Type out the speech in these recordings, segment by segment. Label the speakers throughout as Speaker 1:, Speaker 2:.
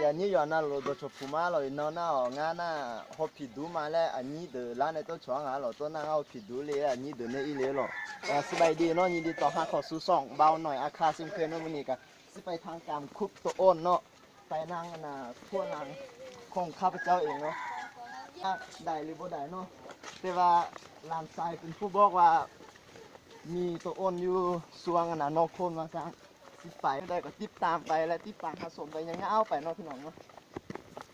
Speaker 1: อย่างนี้อย้อนน่ะเราตัวชพูมาเราเนาะน่ะงานน่ะพอผิดดูมาแล้วอันนี้เดือร้านในตัวช่วงอะเราตัวน่ะเอาผิดดูเลยอันนี้เดือในอีเลยหรอสบายดีเนาะยินดีต่อหาขอสู้สองเบาหน่อยอาคาซิมเพื่อนเนาะวันนี้ก็สิไปทางการคุบตัวอ้นเนาะไปนางน่ะทั่วนางของข้าพเจ้าเองเนาะได้หรือบ่ได้เนาะแต่ว่าลานทรายเป็นผู้บอกว่ามีตัวอ้นอยู่สวงอะนะนอกโคนมาสร้าง ติดไปได้ก็ติดตามไปและติดตามผสมไปยังเงเอาไปเนาะพี่น้องเนาะ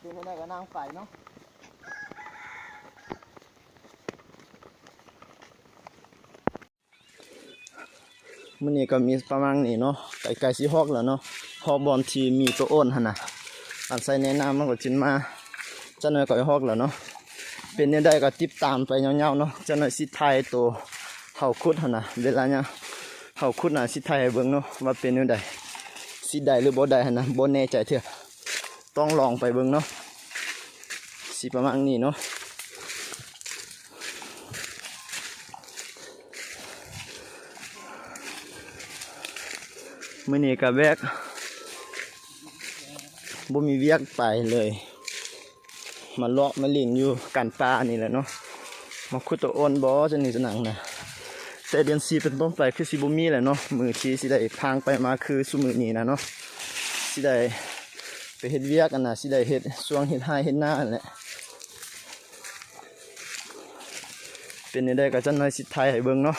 Speaker 1: คือไม่ได้ก็นั่งไปเนาะมันนี่ก็มีประมาณนี้เนาะไก่ไก่สีฮอกแล้วเนาะฮอกบอลทีมีตัวอ้นหันนะอันใส่แนะนำมันก็จินมาจะหน่อยก็ฮอกแล้วเนาะเป็นเนี่ยได้ก็ติดตามไปเงาๆเนาะจะหน่อยสิไทยตัวเขาคุดหันนะเวลาเนี่ย เขาคุดน่ะสิไทยเบิ่งเนาะว่าเป็นจังไดสิได้หรือบ่ได้นะบ่แน่ใจเถอะต้องลองไปเบิ่งเนาะสิประมาณนี้เนาะมื้อนี้ก็แวกบ่มีเวียกไปเลย มาเลาะมาลินอยู่กันปลานี่แหละเนาะมาคุดตัวอ้นบ่จะนี่จะหนังนะ แต่เดือนสี่เป็นต้นไปคือสิบุมีแหละเนาะมือที่สิได้พางไปมาคือสุมือนี้นะเนาะสิได้ไปเฮ็ดเวียกกันนะสิได้เฮ็ดช่วงเฮ็ดไห้เฮ็ดหน้านั่นแหละเป็นยังได้ก็จะน้อยสิไทยให้เบิ่งเนาะ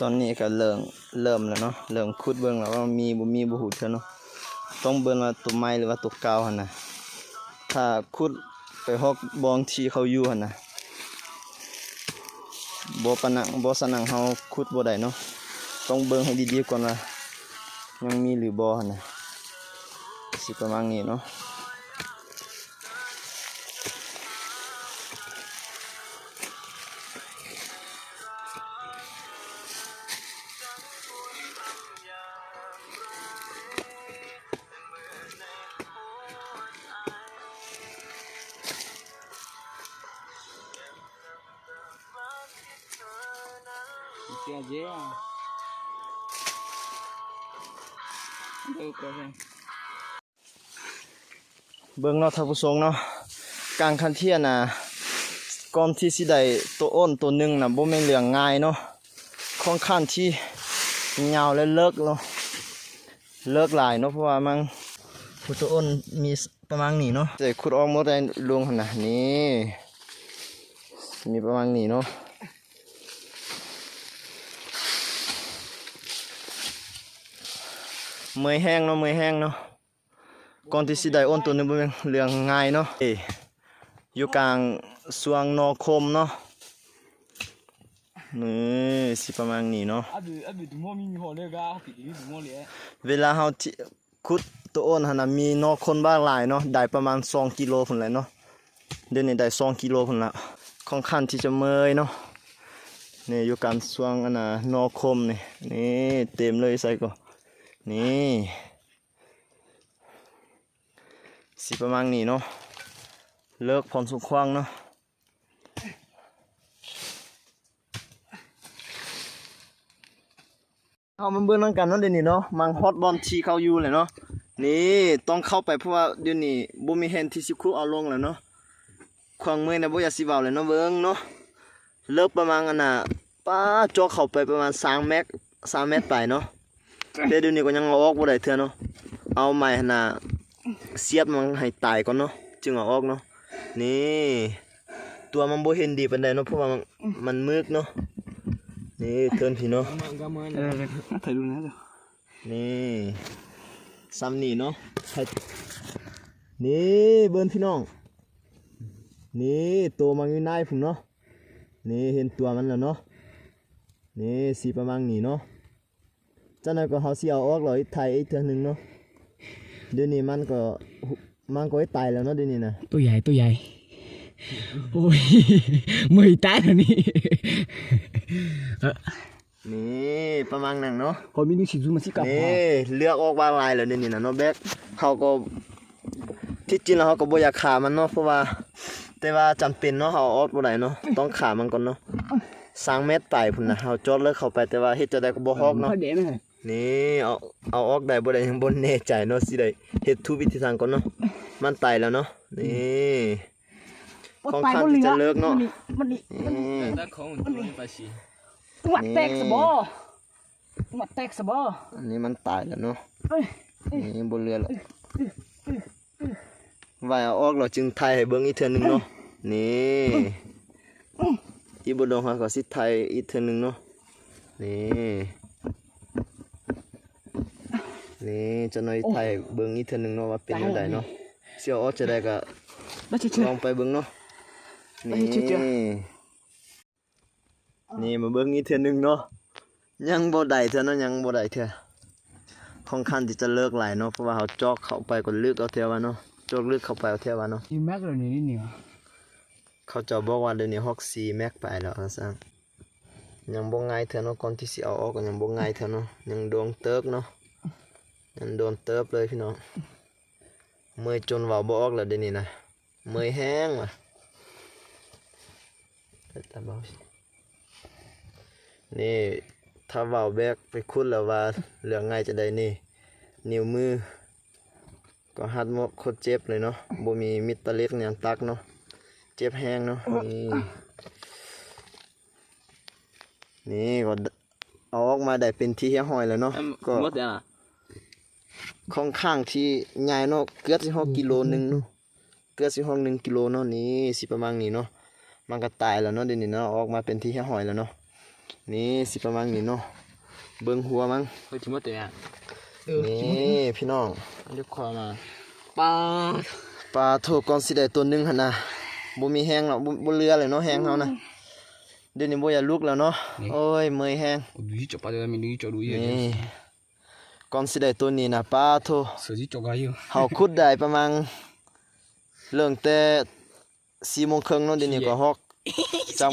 Speaker 1: ตอนนี้ก็เริ่มเริ่มแล้วเนาะเริ่มคุดเบิ่งแล้วว่ามีบ่มีบ่หูเท่าเนาะต้องเบิ่งว่าตัวไม้หรือว่าตัวเกาหั่นน่ะ ถ้าคุดไปฮอกบองที่เขาอยู่หั่นนะบ่ปนังบ่สนังเฮาขุดบ่ได้เนาะต้องเบิ่งให้ดีๆก่อนว่ายังมีหรือบ่หั่นนะสิประมาณนี้เนาะ เบิ่งเนาะท่านผู้ชมเนาะกลางคันเทียน่ะก่อนที่สิได้ตัวอ้นตัวหนึ่งน่ะบ่แม่นเรื่องง่ายเนาะค่อนข้างที่ยาวและเลิกเนาะเลิกหลายเนาะเพราะว่ามันผู้ตัวอ้นมีประมาณนี้เนาะแต่ขุดออกหมดได้ลงหั่นน่ะนี่มีประมาณนี้เนาะ มือยแห้งเนาะเมือยแห้งเนาะก่อนที่สิได้อ้นตัวนึงเป็นเรื่องง่ายเนาะอยู่กลางสวงนอคมเนาะนี่สิประมาณนี้เนาะเวลาเราคุดตัวอ้นหันมีนอคนบ้างหลายเนาะได้ประมาณสองกิโลผลเลยเนาะเดี๋ยนี้ได้สองกิโลผลละค่อนข้างที่จะเมยเนาะนี่อยู่การสวงอันน่ะนอคมนี่นี่เต็มเลยใส่ก่อน นี่สิประมาณนี้เนาะเลิกพรสุขควางเนาะเอามันเบิ่งนำกันเนาะเดี๋ยวนี้เนาะมังฮอตบอลทีเขาอยู่เลยเนาะนี่ต้องเข้าไปเพราะว่าเดี๋ยวนี้บ่มีแฮนที่สิครูเอาลงแล้วเนาะควางมือนะบ่อยากสิเว้าเลยเนาะเบิ่งเนาะเลิกประมาณอันน่ะป้าจอเข้าไปประมาณ3เมตร3เมตรไปเนาะ แต่เดี๋ยวนี้ก็ยังออกบ่ได้เทื่เนาะเอาไม่หนะเสียบมันให้ตายก่อนเนาะจึงเออกเนาะนี่ตัวมันบ่เห็นดีปานใดเนาะเพราะว่ามันมึกเนาะนี่เทินพี่เนาะ
Speaker 2: ถ่ายดูนะ
Speaker 1: นี่ซ้ำนี่เนาะนี่เบิ้นพี่น้อง นี่ตัวมันอยู่ในผมเนาะนี่เห็นตัวมันแล้วเนาะนี่สีประมาณนี้เนาะ จากนั้นก็เขาสิเอาออกเลยไทยอีกเทื่อหนึงเนาะเดี๋ยวนี้มันก็มันก็ตายแล้วเนาะเดี๋ยวนี้นะ
Speaker 2: ตัวใหญ่ตัวใหญ่โอ้ยมือตายแล้วนี่
Speaker 1: นี่ประมาณนั้นเนาะ
Speaker 2: พอมีนี่สิซูมาสิกับ
Speaker 1: นี่เลือกออกว่าลายแล้วเดี๋ยวนี้นะเนาะแบกเขาก็ที่จริงแล้วเขาก็บ่อยากขามันเนาะเพราะว่า แต่ว่าจำเป็นเนาะเขาเอาออกบ่ได้เนาะต้องขามันก่อนเนาะสร้างเม็ดไตพุ่นน่ะเฮาจอดเลิกเข้าไปแต่ว่าเฮ็ดจะได้ก็บ่ฮอกเนาะ
Speaker 2: Hơi đẻ này
Speaker 1: นี่เอาเอาออกได้บ่ได้ยังบ่แน่ใจเนาะสิได้เฮ็ดทุกวิธีทางก่อนเนาะมันไตแล้วเนาะนี่ Con
Speaker 2: tay
Speaker 1: khăn
Speaker 2: con
Speaker 1: thì
Speaker 2: lửa
Speaker 1: chân nước nó.
Speaker 2: Mình đi Mình đi
Speaker 1: นี่
Speaker 3: đã có một đôi bà xì
Speaker 2: Mặt tẹt sờ bò Mặt tẹt sờ bò
Speaker 1: อันนี้มันตายแล้วเนาะนี่บนเรือแล้วว่ายเอาออกเราจึงไทยให้เบิ่งอีกเทื่อหนึงเนาะนี่อีบดงฮาก็สิไทยอีกเทื่อหนึงเนาะนี่ นี่จะน้อยไทยเบิ่งอีกเทื่อหนึงเนาะว่าเป็นจังไดเนาะเสียวออกจะได้ก็
Speaker 2: Nó chưa
Speaker 1: ลอง
Speaker 2: chưa
Speaker 1: ไปเบิ่งเนาะ
Speaker 2: ไป
Speaker 1: นี่
Speaker 2: เชื่อ
Speaker 1: นี่มาเบิ่งอีกเทื่อหนึงเนาะยังบ่ได้เทื่อเนาะยังบ่ได้เทื่อค่อนข้างที่จะเลิกหลายเนาะเพราะว่าเขาจอกเข้าไปก็ลึกเอาเทื่อว่าเนาะจอกลึกเข้าไปเอาเทื่อว่าเนาะ
Speaker 2: Đi mát rồi này đi nhiều
Speaker 1: เขาจะบอกว่าเดี๋ยวนี้ฮอกซีแม็กไปแล้วนะซังยังบ่ง่ายเทื่อเนาะก่อนที่สิเอาออกก็ยังบ่ง่ายเทื่อเนาะยังโดนเติบเนาะ ยังโดนเติบเลยพี่น้องเมื่อยจนเว้าบ่ออกแล้วเดี๋ยวนี้นะเมื่อยแห้งว่ะแต่ตาเบาสินี่ถ้าเว้าแบกไปคุดแล้วว่าเรื่องง่ายจะได้นี่ นิ้วมือ ก็หัดหมกโคตรเจ็บเลยเนาะบ่มีมิตรตะเล็กหยังตักเนาะเจ็บแห้งเนาะนี่นี่ก็เอาออกมาได้เป็นที่เฮียหอยแล้วเนาะ
Speaker 3: em
Speaker 1: ก็
Speaker 3: mất tiền à
Speaker 1: ค่อนข้างที่ใหญ่เนาะเกือบสิหกกิโลหนึงเนาะเกือบสิหกหนึ่งกิโลเนาะนี่สิประมาณนี้เนาะมันก็ตายแล้วเนาะเดี๋ยวนี้เนาะออกมาเป็นที่เฮียหอยแล้วเนาะนี่สิประมาณนี้เนาะเบิ่งหัวมั้ง
Speaker 3: hơi chỉ mất tiền à
Speaker 1: นี่พี่น้อง
Speaker 3: được khoa mà ba
Speaker 1: ปลาโทก่อนสิได้ตัวหนึงหั่นน่ะบ่มีแห้งหรอกบ่บ่เรือเลยเนาะแห้งเฮานะเดี๋ยวนี้บ่อยากลุกแล้วเนาะโอ้ยเมื่อยแห้ง
Speaker 3: đuôi cho ba đứa mình đuôi cho đuôi
Speaker 1: นี่ก่อนสิได้ตัวนี้นะป้าโท
Speaker 3: sở dĩ cho gái yêu
Speaker 1: เฮาขุดได้ประมาณเรื่องแต่4โมงครึ่งเนาะเดี๋ยวนี้ก็ฮอกจัง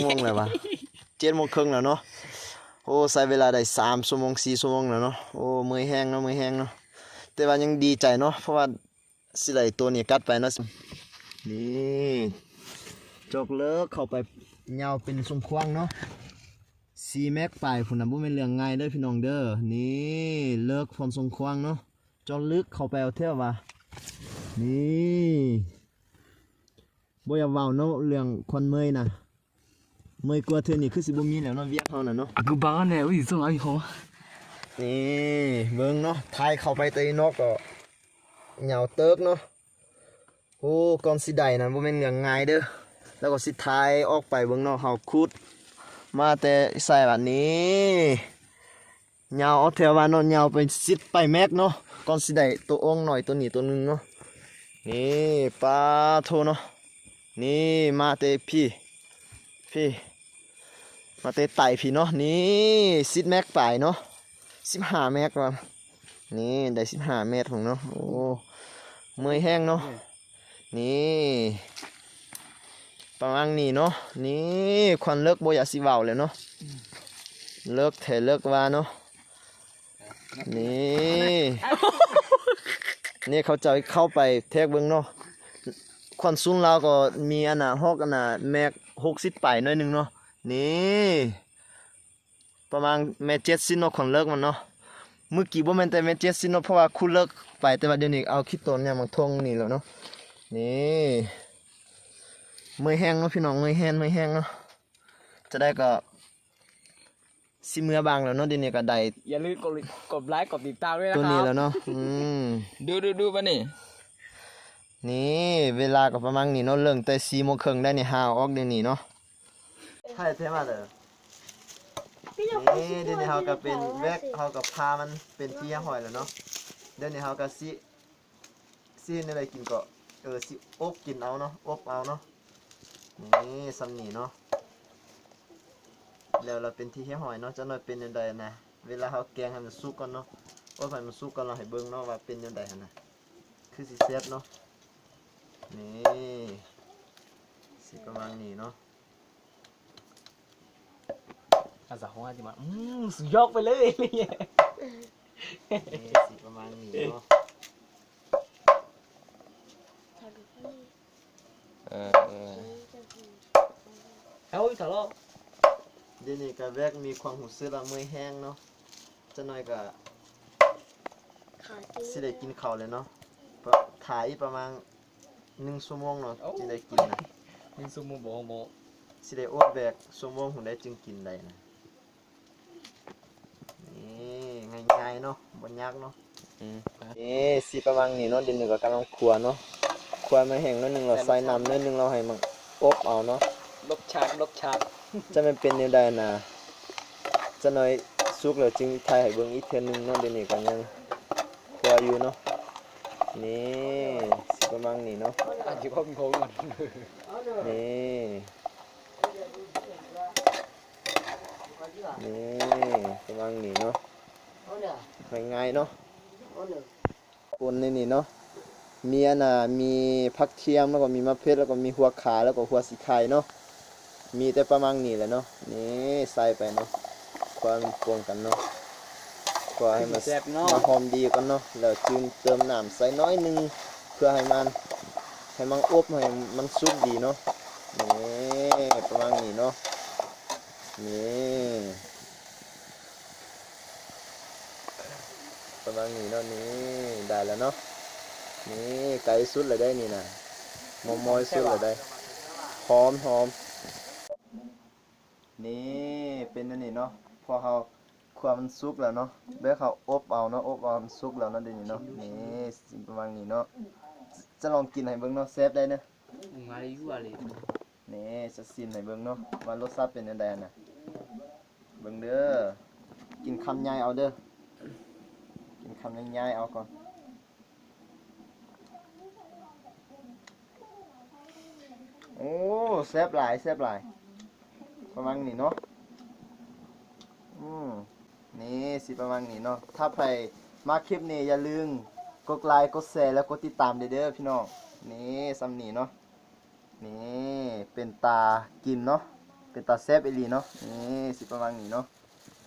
Speaker 1: โมงแล้ววะ7โมงครึ่งแล้วเนาะโอ้ใช้เวลาได้3ชั่วโมง4ชั่วโมงแล้วเนาะโอ้เมื่อยแห้งเนาะเมื่อยแห้งเนาะแต่ว่ายังดีใจเนาะเพราะว่าสิได้ตัวนี้กัดไปเนาะนี่จกเลิกเข้าไปยาวเป็นสมควงเนาะ ซีแม็กไปพุ่นน่ะบ่แม่นเรื่องง่ายเด้อพี่น้องเด้อนี่เลิกพรสงควางเนาะเจอลึกเข้าไปเอาเที่ยวว่ะนี่บ่อย่าเว้าเนาะเรื่องคนเมอยน่ะเมอยกว่าเธอนี่คือสิบ่มีแล้วเนาะเวียกเฮาน่ะเนาะ
Speaker 3: cứ ba này ui sao ai không
Speaker 1: นี่เบิ่งเนาะทายเข้าไปตีนอกก็เหงาเติกเนาะโอ้ก่อนสิได้นะบ่แม่นเรื่องง่ายเด้อแล้วก็สิทายออกไปเบิ่งเนาะเฮาขุด มาแต่ใส่แบบนี้ยาเอาแถวว่าเนาะยาวไปสิดไปแม็กเนาะก่อนสิได้ตัวองค์หน่อยตัวนี้ตัวหนึงเนาะนี่ปลาโทเนาะนี่มาแต่พี่พี่มาแต่ไต่พี่เนาะนี่สิดแม็กไปเนาะสิบห้าแม็กว่ะนี่ได้สิบห้าเมตรของเนาะโอ้เมื่อยแห้งเนาะนี่ ประมาณนี้เนาะนี่ควันเลิกโบยาสิเว้าเลยเนาะเลิกเถเลิกว่าเนาะนี่นี่เขาจะเข้าไปเทกเบิ้งเนาะควันสูงเราก็มีอันน่ะฮอกอันน่ะแม็กหกสิบไปหน่อยหนึงเนาะนี่ประมาณแม่เจ็ดสิบเนาะควันเลิกมันเนาะเมื่อกี้บ่แม่นแต่แม่เจ็ดสิบเนาะเพราะว่าคุณเลิกไปแต่ว่าเดี๋ยวนี้เอาขี้ตนเนี่ยมันทงนี่แล้วเนาะนี่ เมื่อยแห้งเนาะพี่น้องเมื่อยแห้งเมื่อยแห้งเนาะจะได้ก็สิเมื่อบางแล้วเนาะเดี๋ยวนี้ก็ได้
Speaker 3: อย่าลืมกดกดไลค์กดติดตามด้วยนะ
Speaker 1: ตัว
Speaker 3: ค
Speaker 1: นี้
Speaker 3: รับ
Speaker 1: แล้วเนาะอืม
Speaker 3: ดูดูดูป่ะนี่
Speaker 1: นี่เวลาก็ประมาณนี้เนาะเรื่องแต่สี่โมงครึ่งได้นี่ห้าออกเดี๋ยวนี้เนาะใช่เท่มากเลย นี่เดี๋ยวนี้เฮาก็เป็นแวกเฮาก็พามันเป็นที่หอยแล้วเนาะเดี๋ยวนี้เฮาก็สิสิเฮ็ดอะไรกินก็เออสิอบกินเอาเนาะอบเอาเนาะ นี่สำนีเนาะแล้วเราเป็นที่เฮียหอยเนาะจะหน่อยเป็นยังไงนะเวลาเฮาแกงให้มันสุกก่อนเนาะอบให้มันสุกก่อนเราให้เบิ่งเนาะว่าเป็นยังไงหั่นน่ะคือสิแซ่บเนาะนี่สิประมาณนี้เนาะ
Speaker 3: ภาษาของอาจิมาอืมสุดยอดไปเลยเนี่ย
Speaker 1: นี่สิประมาณนี้เนาะ
Speaker 3: เอ้ยถอดล้อ
Speaker 1: เดี๋ยวนี้ก็แวกมีความหูซึกละเมื่อยแห้งเนาะจะหน่อยก็
Speaker 4: ขาจิ้
Speaker 1: สิได้กินข้าวเลยเนาะปะถ่ายประมาณหนึ่งชั่วโมงเนาะจึงได้กินนะ
Speaker 3: นี่ซุมูโบโม
Speaker 1: สิได้อดแบกชั่วโมงหุ่นได้จึงกินได้นะนี่ง่ายๆเนาะบ่ยากเนาะนี่สิประมาณนี้เนาะเดี๋ยวนี้ก็กำลังคั่วเนาะ คั่วมาแห้งนิดนึงเราใส่น้ำนิดนึงเราให้มันอบเอาเนาะ
Speaker 3: ลบฉากลบฉาก
Speaker 1: จะมันเป็นแนวใดนะจะหน่อยสุกแล้วจึงถ่ายให้เบิ่งอีกเทื่อนึงเนาะเดี๋ยวนี้ก็ยังคั่วอยู่เนาะนี่สิประมาณนี้เนาะ
Speaker 3: อาจจะพ่อเป็นโค้งก่อน
Speaker 1: นี่นี่ประมาณนี้เนาะง่ายๆเนาะปนในนี่เนาะ มีอันน่ะมีผักเทียมแล้วก็มีมะเขือแล้วก็มีหัวขาแล้วก็หัวสีไข่เนาะมีแต่ประมาณนี้แหละเนาะนี่ใส่ไปเนาะความนปวงกันเนาะก็ให้มัน
Speaker 3: แซ่บเนาะ
Speaker 1: มาหอมดีกันเนาะแล้วจึงเติมน้ำใส่น้อยหนึงเพื่อให้มันให้มันอบให้มันสุกดีเนาะนี่ประมาณนี้เนาะนี่ประมาณนี้เนาะนี่ได้แล้วเนาะ นี่ไก่สุดเลยได้นี่นะมอมอยสุดเลยได้หอมหอมนี่เป็นอันนี้เนาะพอเขาความมันสุกแล้วเนาะเดี๋ยวเขาอบเอาเนาะอบเอามันสุกแล้วเนาะเดี๋ยวนี้เนาะนี่สิประมาณนี้เนาะจะลองกินให้เบิ่งเนาะเซฟได้เนาะ
Speaker 3: มาเลยยั่วเลย
Speaker 1: นี่จะซิมให้เบิ่งเนาะว่ารสชาติเป็นจังไดน่ะเบิ่งเด้อกินคำใหญ่เอาเด้อกินคำใหญ่ๆเอาก่อนโอ้ แซ่บหลายแซ่บหลาย ประมาณนี้เนาะ อืมนี่สิประมาณนี้เนาะ ถ้าไปมาคลิปนี้อย่าลืมกดไลค์ กดแชร์ แล้วกดติดตามเด้อพี่น้อง นี่ซ้ำนี่เนาะ นี่เป็นตากินเนาะ เป็นตาแซบเอหลีเนาะ นี่สิประมาณนี้เนาะ